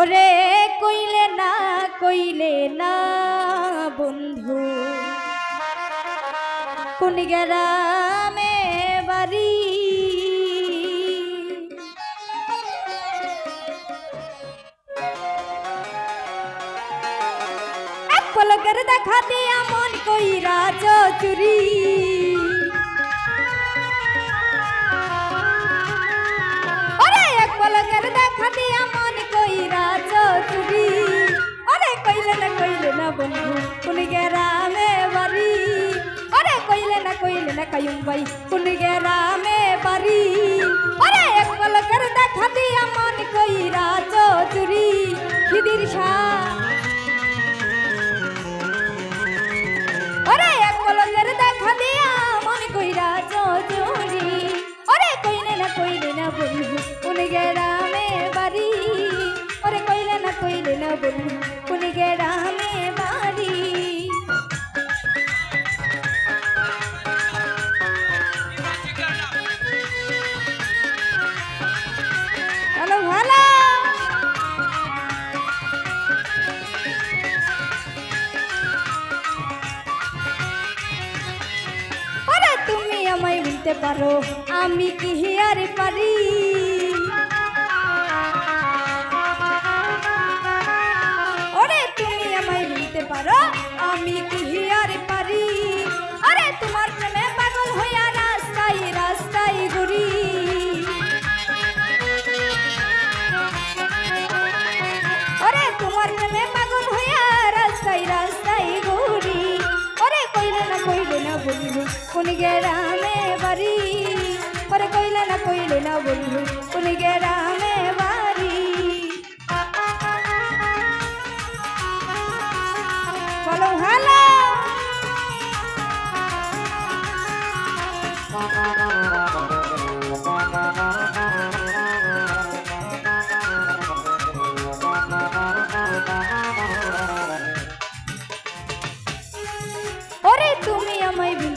ওরে কইলে না কইলে না বন্ধু। কোন গ্রামে বাড়ি? দেখা দিয়া মন কইরা চুরি গ্রামে বাড়ি ওরে কইলে না কইলে না কয়ুম ভাই কোন গ্রামে বাড়ি ওরে এক পলকের পারো। আমি কি আর পারি? বলব কোন গেরামে বাড়ি ওরে কইলে না কইলে না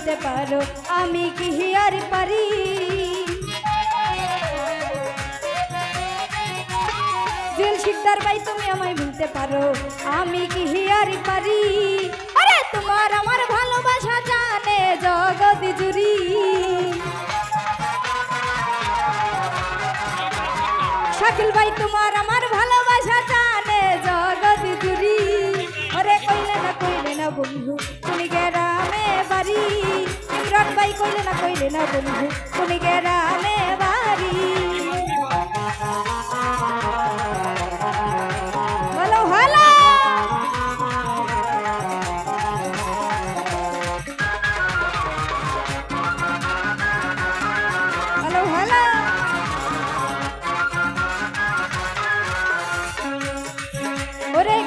আমায় পারো, আমি কি হিয়ার পারি? জেল শিকদার ভাই, তুমি আমায় ভুলতে পারো, আমি কি হিয়ার পারি? আরে, তোমার আমার ভালোবাসা জানে জগৎ জুড়ি। শাকিল ভাই, তোমার আমার না বন্ধু কোন গেরামে বাড়ি?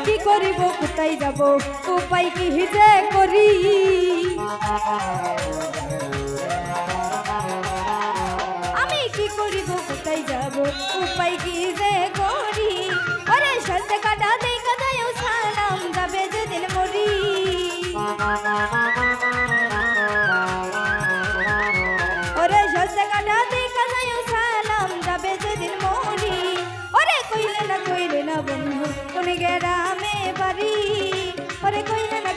কি করিব কোথায় যাব? উপায় কি হিজে করি? করিব, কোথায় যাব? উপায় কি যে করি? ওরে সাথে কাটা দেই কাটায় সালাম যাবে যেদিন মরি। ওরে সাথে কাটা দেই কাটায় সালাম যাবে যেদিন মরি। ওরে কইলে না কইলে না বন্ধু তুমি গেরামে বাড়ি? ওরে কইলে না